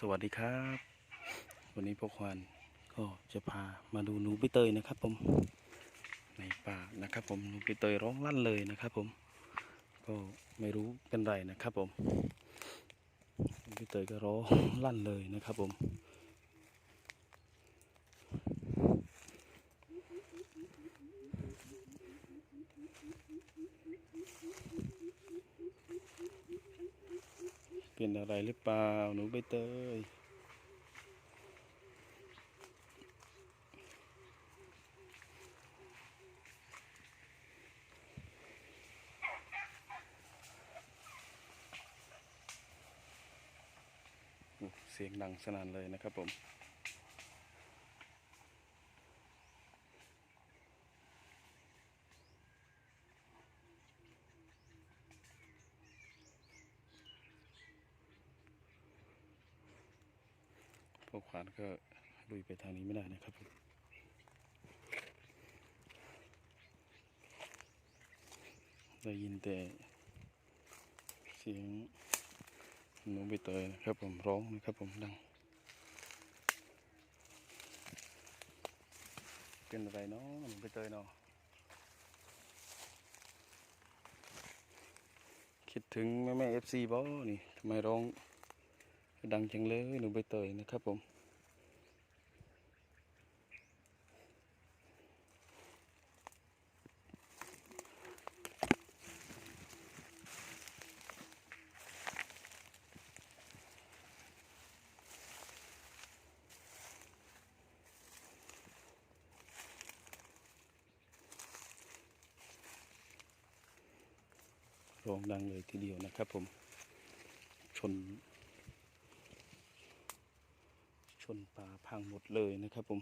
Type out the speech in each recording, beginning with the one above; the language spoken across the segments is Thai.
สวัสดีครับ วันนี้พวกควานก็จะพามาดูหนูใบเตยนะครับ ผมในป่านะครับ ผมหนูใบเตยร้องลั่นเลยนะครับ ผม ก็ไม่รู้เป็นไรนะครับ ผมหนูใบเตยก็ร้องลั่นเลยนะครับ ผม เป็นอะไรหรือเปล่า หนูใบเตยเสียงดังสนั่นเลยนะครับผม พวกขวานก็ลุยไปทางนี้ไม่ได้นะครับผมได้ยินแต่เสียงหนูใบเตยนะครับผมร้องนะครับผมดัง เป็นอะไรเนาะหนูใบเตยเนาะคิดถึงแม่แม่เอฟซีบ่นี่ทำไมร้องดังจังเลยหนูใบเตยนะครับผม ร้องดังเลยทีเดียวนะครับผม ชน ชนป่าพังหมดเลยนะครับผม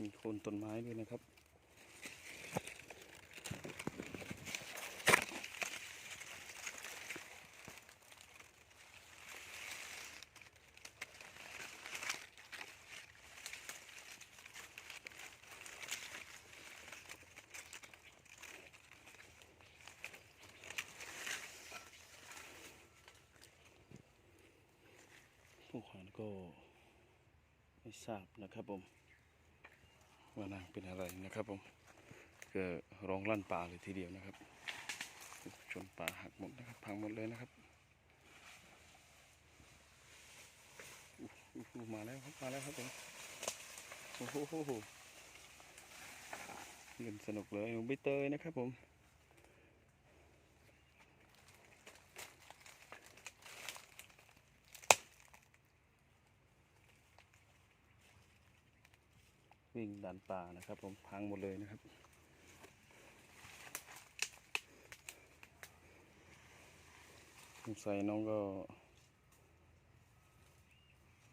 มีโคนต้นไม้ด้วยนะครับ ก็ไม่ทราบนะครับผม ว่านางเป็นอะไรนะครับผมก็ร้องลั่นป่าเลยทีเดียวนะครับ ชนป่าหักหมดนะครับ พังหมดเลยนะครับมาแล้วครับมาแล้วครับผมโอ้โหเล่นสนุกเลยหนูใบเตยนะครับผม วิ่งดันป่านะครับ ผมพังหมดเลยนะครับสงสัยน้องก็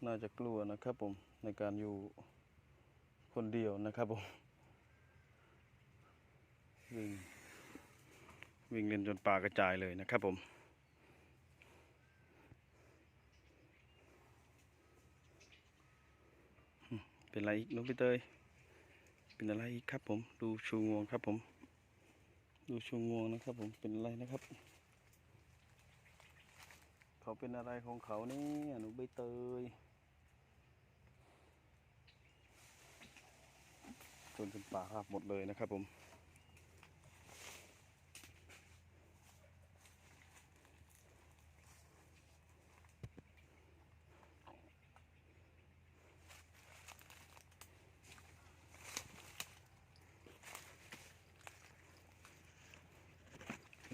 น่าจะกลัวนะครับผมในการอยู่คนเดียวนะครับผมวิ่งวิ่งเล่นจนป่ากระจายเลยนะครับผม เป็นไรอีกน้องพี่เตย เป็นอะไรอีกครับผม ดูชูงวงครับผม ดูชูงวงนะครับผม เป็นอะไรนะครับ เขาเป็นอะไรของเขาเนี่ยหนูใบเตยจนเป็นป่าราบหมดเลยนะครับผม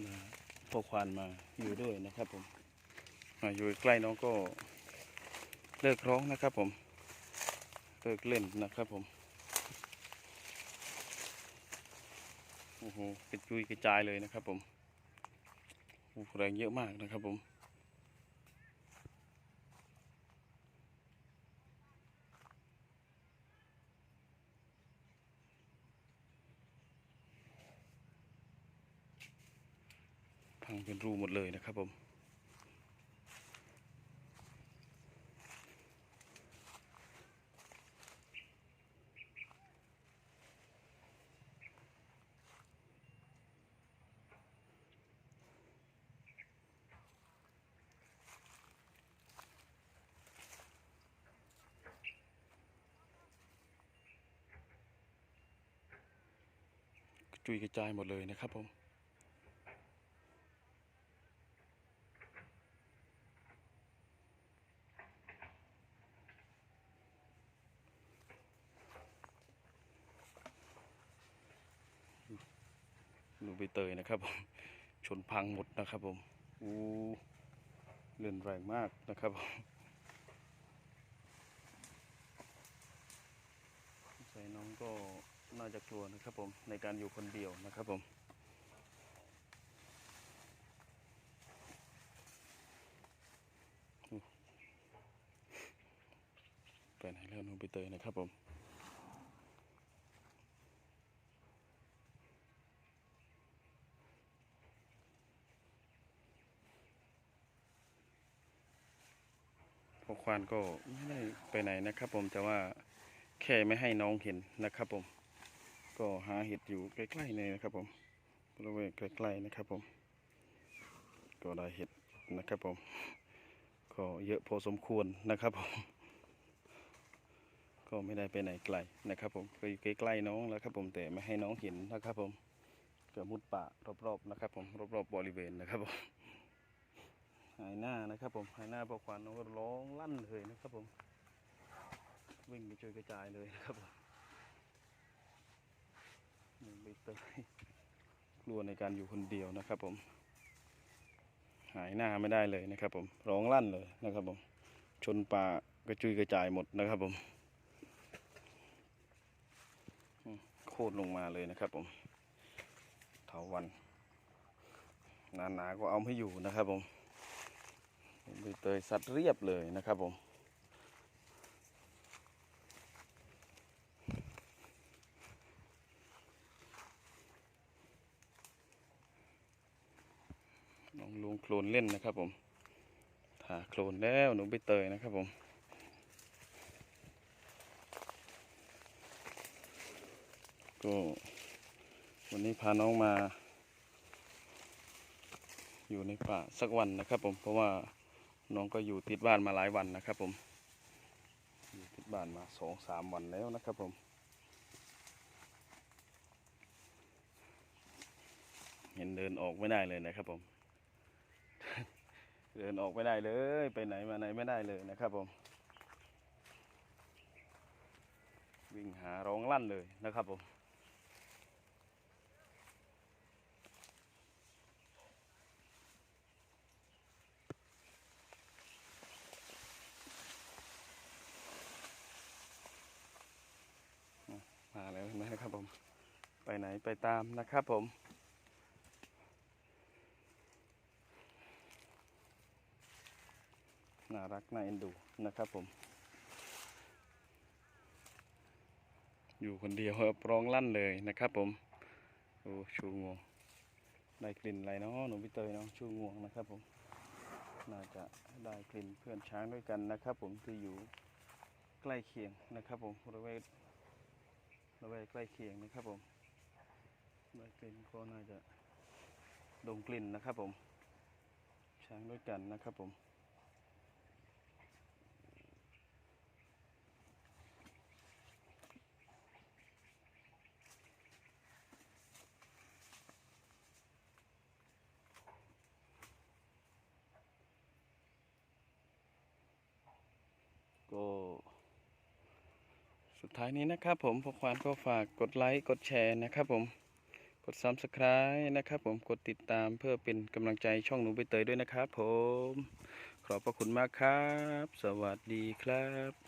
นะ พ่อควานมาอยู่ด้วยนะครับผมมาอยู่ใกล้น้องก็เลิกร้องนะครับผม เลิกเล่นนะครับผม โอ้โหกระจุยกระจายเลยนะครับผมโอ้โหแรงเยอะมากนะครับผมังเป็นรูหมดเลยนะครับผมจุยกระจายหมดเลยนะครับผม ใบเตยนะครับผมชนพังหมดนะครับผมอู้เลื่อนแรงมากนะครับผมใส่น้องก็น่าจะกลัวนะครับผมในการอยู่คนเดียวนะครับผมไปไหนแล้วหนูใบเตยนะครับผม ควานก็ไม่ได้ไปไหนนะครับ ผมแต่ว่าแค่ไม่ให้น้องเห็นนะครับ ผม ก็หาเห็ดอยู่ใกล้ๆเลยนะครับ ผมบริเวณใกล้ๆนะครับ ผม ก็ได้เห็ดนะครับ ผม ก็เยอะพอสมควรนะครับ ผม ก็ไม่ได้ไปไหนไกลนะครับ ผมก็อยู่ใกล้ๆน้องแล้วครับ ผมแต่ไม่ให้น้องเห็นนะครับ ผมก็มุดป่ารอบๆนะครับ ผมรอบๆบริเวณนะครับผม หายหน้านะครับผมหายหน้าพอควันน้องก็ร้องลั่นเลยนะครับผม วิ่งไปช่วยกระจายเลยนะครับผมหนึ่งใบเตยกลัวในการอยู่คนเดียวนะครับผม หายหน้าไม่ได้เลยนะครับผมร้องลั่นเลยนะครับผม ชนป่ากระจุยกระจายหมดนะครับผมอืมโคตรลงมาเลยนะครับผมเถาวันหนาๆก็เอาไม่อยู่นะครับผม ใบเตยสัตว์เรียบเลยนะครับผมลองลงโคลนเล่นนะครับผมถาโคลนแล้วหนูใบเตยนะครับผมก็วันนี้พาน้องมา อยู่ในป่าสักวันนะครับผมเพราะว่า น้องก็อยู่ติดบ้านมาหลายวันนะครับผมอยู่ติดบ้านมาสองสามวันแล้วนะครับผม เห็นเดินออกไม่ได้เลยนะครับผม เดินออกไม่ได้เลย ไปไหนมาไหนไม่ได้เลยนะครับผม วิ่งหาร้องลั่นเลยนะครับผม มาแล้วเห็นไหมนะครับผม ไปไหนไปตามนะครับผม น่ารักน่าเอ็นดูนะครับผม อยู่คนเดียวร้องลั่นเลยนะครับผม โอ้ชูงวง ได้กลิ่นอะไรเนาะหนูพี่เตยเนาะชูงวงนะครับผม น่าจะได้กลิ่นเพื่อนช้างด้วยกันนะครับผมที่อยู่ใกล้เคียงนะครับผมบริเวณระแวกใกล้เคียงนะครับผม ได้กลิ่นก็น่าจะดมกลิ่นนะครับผม ช้างด้วยกันนะครับผมก็สุดท้ายนี้นะครับผมพวกควานก็ฝากกดไลค์ กดแชร์นะครับผม กด Subscribe นะครับผมกดติดตามเพื่อเป็นกำลังใจช่องหนูใบเตยด้วยนะครับผม ขอบพระคุณมากครับ สวัสดีครับ